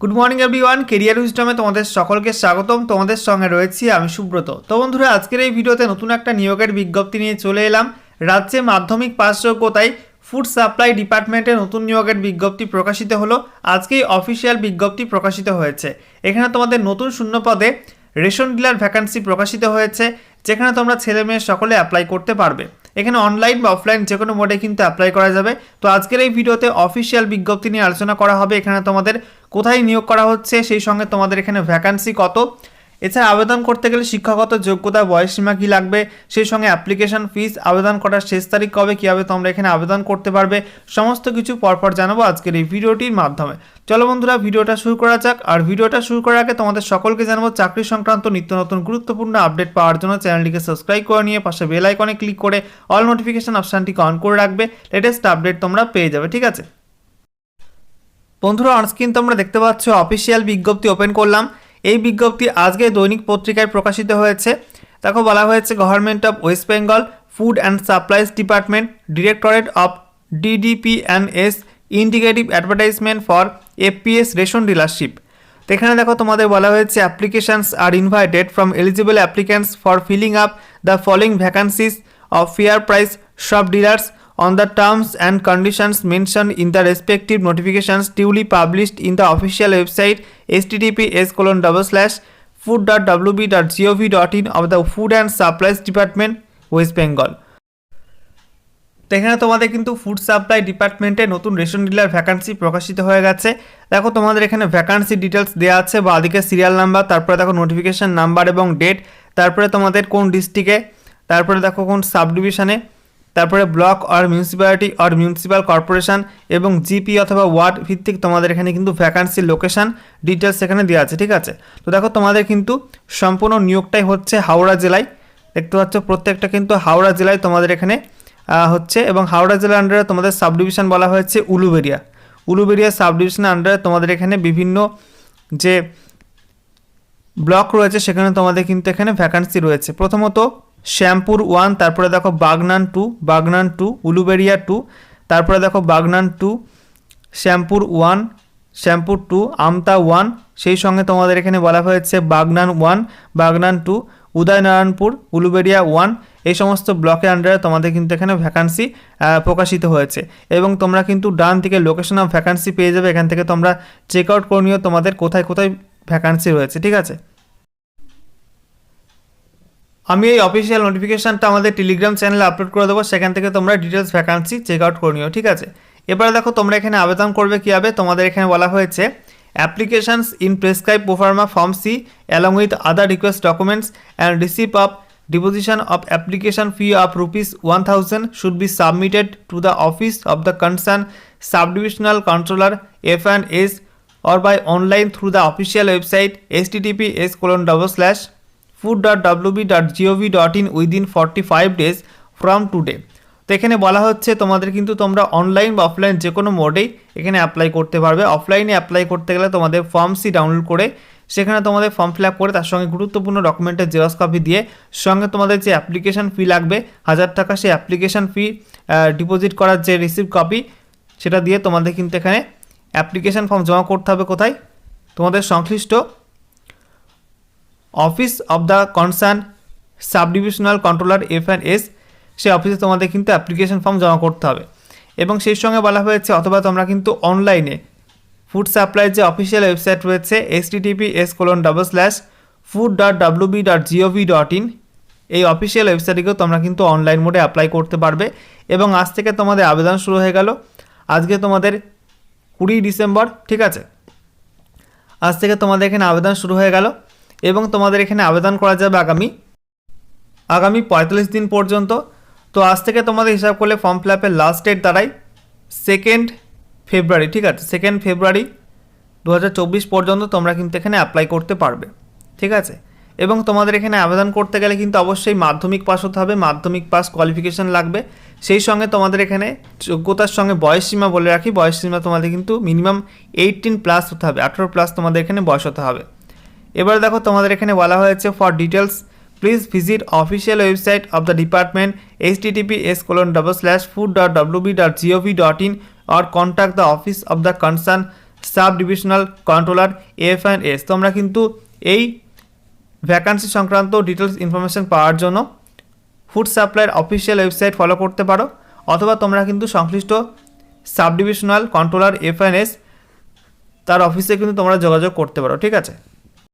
Good morning everyone career উইস্টমে তোমাদের সকলকে স্বাগতম। তোমাদের সঙ্গে রয়েছি আমি সুব্রত। তো বন্ধুরা, আজকের এই ভিডিওতে নতুন একটা নিয়োগের বিজ্ঞপ্তি নিয়ে চলে এলাম। রাজ্যে মাধ্যমিক পাস যোগ্যতায় ফুড সাপ্লাই ডিপার্টমেন্টে নতুন নিয়োগের বিজ্ঞপ্তি প্রকাশিত হলো। আজকেই অফিসিয়াল বিজ্ঞপ্তি প্রকাশিত হয়েছে। এখানে তোমাদের নতুন শূন্য পদে রেশন ডিলার ভ্যাকান্সি প্রকাশিত হয়েছে, যেখানে তোমরা ছেলে মেয়ে সকলে অ্যাপ্লাই করতে পারবে। এখানে অনলাইন বা অফলাইন যে কোনো মোডে কিন্তু অ্যাপ্লাই করা যাবে। তো আজকের এই ভিডিওতে অফিসিয়াল বিজ্ঞপ্তি নিয়ে আলোচনা করা হবে। এখানে তোমাদের কোথায় নিয়োগ করা হচ্ছে, সেই সঙ্গে তোমাদের এখানে ভ্যাকান্সি কত এছাড়া আবেদন করতে গেলে শিক্ষাগত যোগ্যতা, বয়সসীমা কী লাগবে, সেই সঙ্গে অ্যাপ্লিকেশন ফিস আবেদন করার শেষ তারিখ কবে, কীভাবে তোমরা এখানে আবেদন করতে পারবে, সমস্ত কিছু পরপর জানাব আজকের এই ভিডিওটির মাধ্যমে। চলো বন্ধুরা, ভিডিওটা শুরু করা যাক, আর ভিডিওটা শুরু করার আগে তোমাদের সকলকে জানাব, চাকরি সংক্রান্ত নিত্য নতুন গুরুত্বপূর্ণ আপডেট পাওয়ার জন্য চ্যানেলটিকে সাবস্ক্রাইব করে নিয়ে পাশে বেল আইকনে ক্লিক করে অল নোটিফিকেশন অপশানটিকে অন করে রাখবে লেটেস্ট আপডেট তোমরা পেয়ে যাবে, ঠিক আছে? বন্ধুরা অনস্ক্রিন তোমরা দেখতে পাচ্ছ অফিসিয়াল বিজ্ঞপ্তি ওপেন করলাম। এই বিজ্ঞপ্তি আজকে দৈনিক পত্রিকায় প্রকাশিত হয়েছে। দেখো বলা হয়েছে government of West Bengal food and supplies department directorate of DDPNS indicative advertisement for APS ration dealership এখানে দেখো, তোমাদের বলা হয়েছে applications are invited from eligible applicants for filling up the following vacancies of fair price shop dealers on the terms and conditions mentioned in the respective notifications duly published in the official website https colon double slash food.wb.gov.in of the food and supplies department west bengal তো এখানে তোমাদের কিন্তু food supply ডিপার্টমেন্টে নতুন ration dealer vacancy প্রকাশিত হয়ে গেছে দেখো তোমাদের এখানে ভ্যাকান্সি ডিটেলস দেওয়া আছে বা দিকে সিরিয়াল নাম্বার তারপরে দেখো নোটিফিকেশন নাম্বার এবং ডেট তারপরে তোমাদের কোন ডিস্ট্রিক্টে তারপরে দেখো কোন সাব ডিভিশনে তারপরে block or municipality or municipal corporation এবং জিপি অথবা ওয়ার্ড ভিত্তিক তোমাদের এখানে কিন্তু ভ্যাকান্সির লোকেশন ডিটেলস এখানে দেওয়া আছে, ঠিক আছে? তো দেখো তোমাদের কিন্তু সম্পূর্ণ নিয়োগটাই হচ্ছে হাওড়া জেলায়। দেখতে পাচ্ছ প্রত্যেকটা কিন্তু হাওড়া জেলায় তোমাদের এখানে হচ্ছে এবং হাওড়া জেলার আন্ডারে তোমাদের সাব ডিভিশন বলা হয়েছে উলুবেরিয়া উলুবেরিয়া সাব ডিভিশনের আন্ডারে তোমাদের এখানে বিভিন্ন যে ব্লক রয়েছে সেখানে তোমাদের কিন্তু এখানে ভ্যাকান্সি রয়েছে। প্রথমত শ্যামপুর ওয়ান, তারপরে দেখো Bagnan two Bagnan two Uluberia two, তারপরে দেখো Bagnan two, Shyampur one, Shyampur two, Amta one, সেই সঙ্গে তোমাদের এখানে বলা হয়েছে Bagnan one, Bagnan two, Udaynarayanpur Uluberia one, এই সমস্ত ব্লকের আন্ডারে তোমাদের কিন্তু এখানে ভ্যাকান্সি প্রকাশিত হয়েছে। এবং তোমরা কিন্তু ডান থেকে লোকেশন অফ ভ্যাকান্সি পেয়ে যাবে, এখান থেকে তোমরা চেক আউট করে নিও তোমাদের কোথায় কোথায় ভ্যাকান্সি রয়েছে, ঠিক আছে? আমি এই অফিসিয়াল নোটিফিকেশানটা আমাদের টেলিগ্রাম চ্যানেলে আপলোড করে দেবো, সেখান থেকে তোমরা ডিটেলস ভ্যাকান্সি চেক আউট করে নিও, ঠিক আছে? এবারে দেখো তোমরা এখানে আবেদন করবে কীভাবে? তোমাদের এখানে বলা হয়েছে applications in prescribe proforma form C along with other request documents and receive of deposition of application fee of rupees one thousand should be submitted to the office of the concern subdivisional controller F and S or by online through the official website S colon double slash food.wb.gov.in within 45 days from today তো এখানে বলা হচ্ছে তোমাদের কিন্তু তোমরা online বা offline যে কোনো মোডেই এখানে অ্যাপ্লাই করতে পারবে। অফলাইনে অ্যাপ্লাই করতে গেলে তোমাদের ফর্ম সি ডাউনলোড করে সেখানে তোমাদের ফর্ম ফিল আপ করে তার সঙ্গে গুরুত্বপূর্ণ ডকুমেন্টের জেরক্স কপি দিয়ে সঙ্গে তোমাদের যে অ্যাপ্লিকেশন ফি লাগবে, হাজার টাকা সেই অ্যাপ্লিকেশন ফি ডিপোজিট করার যে রিসিভ কপি সেটা দিয়ে তোমাদের কিন্তু এখানে অ্যাপ্লিকেশন ফর্ম জমা করতে হবে কোথায়? তোমাদের সংশ্লিষ্ট office of the concern sub divisional controller F and S, সেই অফিসে তোমাদের কিন্তু অ্যাপ্লিকেশন ফর্ম জমা করতে হবে। এবং সেই সঙ্গে বলা হয়েছে, অথবা তোমরা কিন্তু অনলাইনে ফুড সাপ্লাইয়ের যে অফিসিয়াল ওয়েবসাইট রয়েছে S TTP S colon double slash food dot WB dot GOV dot in এই অফিসিয়াল ওয়েবসাইটটিকেও তোমরা কিন্তু অনলাইন মোডে অ্যাপ্লাই করতে পারবে। এবং আজ থেকে তোমাদের আবেদন শুরু হয়ে গেল। আজকে তোমাদের কুড়ি ডিসেম্বর, ঠিক আছে? আজ থেকে তোমাদের এখানে আবেদন শুরু হয়ে গেল। এবং তোমাদের এখানে আবেদন করা যাবে আগামী আগামী পঁয়তাল্লিশ দিন পর্যন্ত। তো আজ থেকে তোমাদের হিসাব করলে ফর্ম ফিল আপের লাস্ট ডেট দাঁড়ায় সেকেন্ড ফেব্রুয়ারি ঠিক আছে? সেকেন্ড ফেব্রুয়ারি দু হাজার চব্বিশ পর্যন্ত তোমরা কিন্তু এখানে অ্যাপ্লাই করতে পারবে, ঠিক আছে? এবং তোমাদের এখানে আবেদন করতে গেলে কিন্তু অবশ্যই মাধ্যমিক পাস হতে হবে, মাধ্যমিক পাস কোয়ালিফিকেশান লাগবে। সেই সঙ্গে তোমাদের এখানে যোগ্যতার সঙ্গে বয়স সীমা বলে রাখি, বয়স সীমা তোমাদের কিন্তু মিনিমাম এইটিন প্লাস হতে হবে, আঠেরো প্লাস তোমাদের এখানে বয়স হতে হবে। এবার দেখো তোমাদের এখানে বলা হয়েছে for details please visit official website of the department H TTP S colon double slash food dot WB dot GOV dot in or contact the office of the concern sub divisional controller F and S তোমরা কিন্তু এই vacancy সংক্রান্ত details information পাওয়ার জন্য food সাপ্লাইয়ের official website follow করতে পারো, অথবা তোমরা কিন্তু সংশ্লিষ্ট sub divisional controller F and S তার অফিসে কিন্তু তোমরা যোগাযোগ করতে পারো, ঠিক আছে?